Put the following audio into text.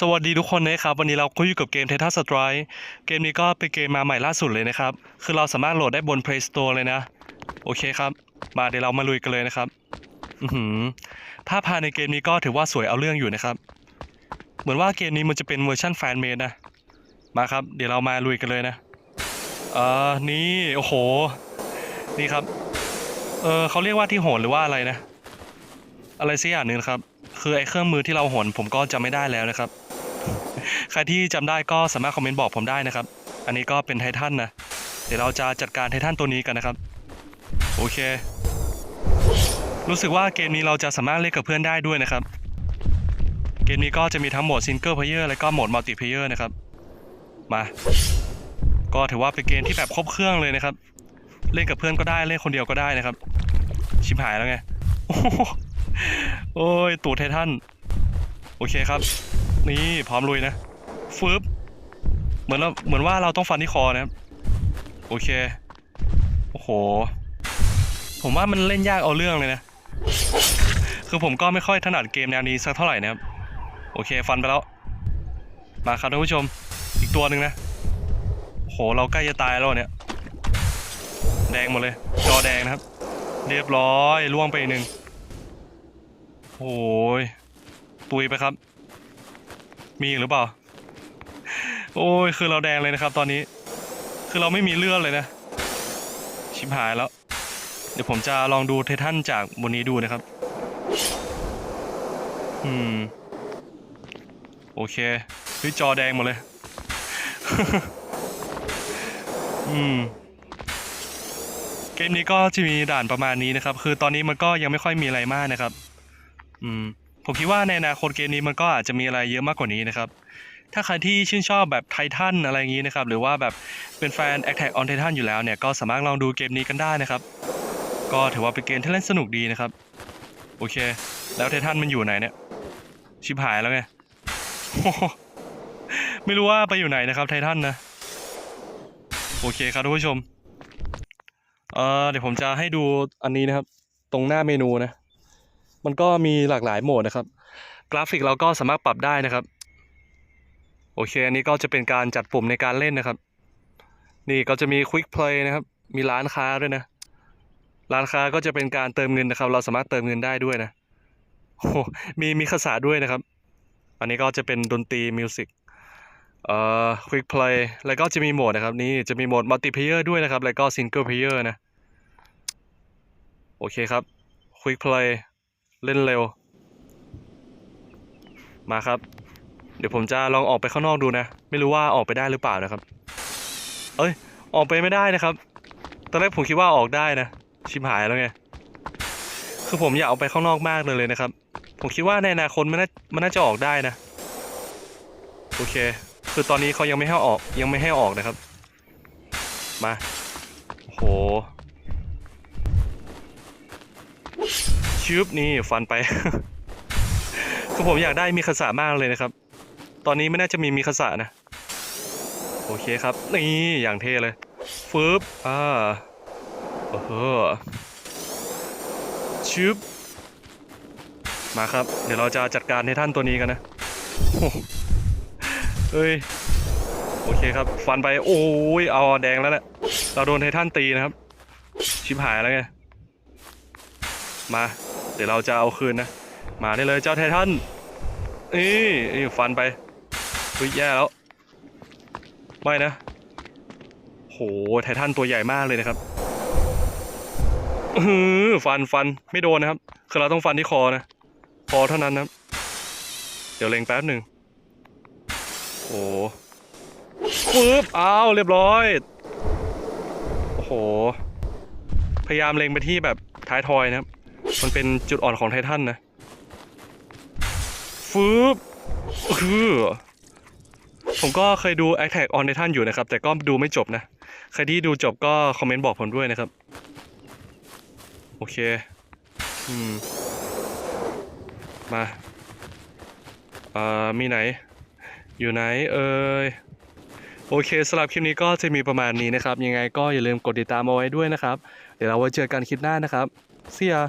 สวัสดีทุกคนนะครับวันนี้เราก็อยู่กับเกม Titan Strike เกมนี้ก็เป็นเกมมาใหม่ล่าสุดเลยนะครับ คือเราสามารถโหลดได้บน Play Store เลยนะ โอเคครับ มาเดี๋ยวเรามาลุยกันเลยนะครับอือหือภาพภายในเกมนี้ก็ถือว่าสวยเอาเรื่องอยู่นะครับ เหมือนว่าเกมนี้มันจะเป็นเวอร์ชันแฟนเมดนะ มาครับ เดี๋ยวเรามาลุยกันเลยนะเออนี่โอ้โห นี่ครับ เออเขาเรียกว่าที่โหนหรือว่าอะไรนะ อะไรสักอย่างหนึ่งครับ คือไอ้เครื่องมือที่เราโหนผมก็จำไม่ได้แล้วนะครับ ใครที่จำได้ก็สามารถคอมเมนต์บอกผมได้นะครับ อันนี้ก็เป็นไททันนะ เดี๋ยวเราจะจัดการไททันตัวนี้กันนะครับ โอเค รู้สึกว่าเกมนี้เราจะสามารถเล่นกับเพื่อนได้ด้วยนะครับ เกมนี้ก็จะมีทั้งโหมดซิงเกิลเพลเยอร์และก็โหมดมัลติเพลเยอร์นะครับ มา ก็ถือว่าเป็นเกมที่แบบครบเครื่องเลยนะครับ เล่นกับเพื่อนก็ได้เล่นคนเดียวก็ได้นะครับ ชิบหายแล้วไง โอ้ยตูดไททันโอเคครับ นี่พร้อมลุยนะฟึบเหมือนเราเหมือนว่าเราต้องฟันที่คอนะครับ โอเค โอ้โห ผมว่ามันเล่นยากเอาเรื่องเลยนะ คือผมก็ไม่ค่อยถนัดเกมแนวนี้สักเท่าไหร่นะครับ โอเค ฟันไปแล้ว มาครับท่านผู้ชม อีกตัวหนึ่งนะโอ้โหเราใกล้จะตายแล้วเนี่ย แดงหมดเลย จอแดงนะครับ เรียบร้อยล่วงไปหนึ่ง โอ้ยตุยไปครับ มีอีกหรือเปล่า โอ้ยคือเราแดงเลยนะครับ ตอนนี้ คือเราไม่มีเลือดเลยนะ ชิบหายแล้ว เดี๋ยวผมจะลองดูไททันจากบนนี้ดูนะครับ อืม โอเคเฮ้ยจอแดงหมดเลย อืมเกมนี้ก็จะมีด่านประมาณนี้นะครับ คือตอนนี้มันก็ยังไม่ค่อยมีอะไรมากนะครับ อืมผมคิดว่าในอนาคตเกมนี้มันก็อาจจะมีอะไรเยอะมากกว่านี้นะครับ ถ้าใครที่ชื่นชอบแบบไททันอะไรอย่างนี้นะครับ หรือว่าแบบเป็นแฟน Attack on Titan อยู่แล้วเนี่ย ก็สามารถลองดูเกมนี้กันได้นะครับ ก็ถือว่าเป็นเกมที่เล่นสนุกดีนะครับ โอเค แล้วไททันมันอยู่ไหนเนี่ย ชิบหายแล้วไง ไม่รู้ว่าไปอยู่ไหนนะครับไททันนะ โอเคครับท่านผู้ชม เออเดี๋ยวผมจะให้ดูอันนี้นะครับ ตรงหน้าเมนูนะ มันก็มีหลากหลายโหมดนะครับ กราฟิกเราก็สามารถปรับได้นะครับ โอเค อันนี้ก็จะเป็นการจัดปุ่มในการเล่นนะครับ นี่ก็จะมี Quick Play นะครับ มีร้านค้าด้วยนะ ร้านค้าก็จะเป็นการเติมเงินนะครับ เราสามารถเติมเงินได้ด้วยนะโอ้มีมีภาษาด้วยนะครับ อันนี้ก็จะเป็นดนตรีมิวสิกเอ่อ Quick Play แล้วก็จะมีโหมดนะครับ นี่จะมีโหมด Multiplayer ด้วยนะครับ แล้วก็ Single Player นะ โอเคครับ Quick Play เล่ เล่นเร็ว มาครับ เดี๋ยวผมจะลองออกไปข้างนอกดูนะ ไม่รู้ว่าออกไปได้หรือเปล่านะครับ เอ้ย ออกไปไม่ได้นะครับ ตอนแรกผมคิดว่าออกได้นะ ชิบหายแล้วไง คือผมอยากออกไปข้างนอกมากเลยเลยนะครับ ผมคิดว่าในอนาคตมันน่ามันน่าจะออกได้นะ โอเค คือตอนนี้เขายังไม่ให้ออก ยังไม่ให้ออกนะครับ มาโอ้โห ชืบนี่ฟันไป คือผมอยากได้มีคาสามากเลยนะครับ ตอนนี้ไม่น่าจะมีมีคาสานะ โอเคครับ นี่อย่างเท่เลยฟึบอ่าโอ้โหชืบมาครับ เดี๋ยวเราจะจัดการให้ท่านตัวนี้กันนะเฮ้ย โอเคครับ ฟันไป โอ้ย เอาแดงแล้วแหละ เราโดนไททันตีนะครับ ชิบหายแล้วไง มา เดี๋ยวเราจะเอาคืนนะ มาได้เลยเจ้าไททันนี่นี่ฟันไปเฮ้ยแย่แล้ว ไม่นะ โห ไททันตัวใหญ่มากเลยนะครับอฟันฟันไม่โดนนะครับ คือเราต้องฟันที่คอนะ คอเท่านั้นนะ เดี๋ยวเล็งแป๊บหนึ่งโอ้ปึ๊บอ้าวเรียบร้อย โอ้โห พยายามเล็งไปที่แบบท้ายทอยนะครับ มันเป็นจุดอ่อนของไททันนะฟืบคือผมก็เคยดู Attack on Titan อยู่นะครับ แต่ก็ดูไม่จบนะ ใครที่ดูจบก็คอมเมนต์บอกผมด้วยนะครับ โอเค อืม มาเอ่อมีไหน อยู่ไหน เอ่ยโอเคสำหรับคลิปนี้ก็จะมีประมาณนี้นะครับ ยังไงก็อย่าลืมกดติดตามเอาไว้ด้วยนะครับ เดี๋ยวเราไว้เจอกันคลิปหน้านะครับ See ya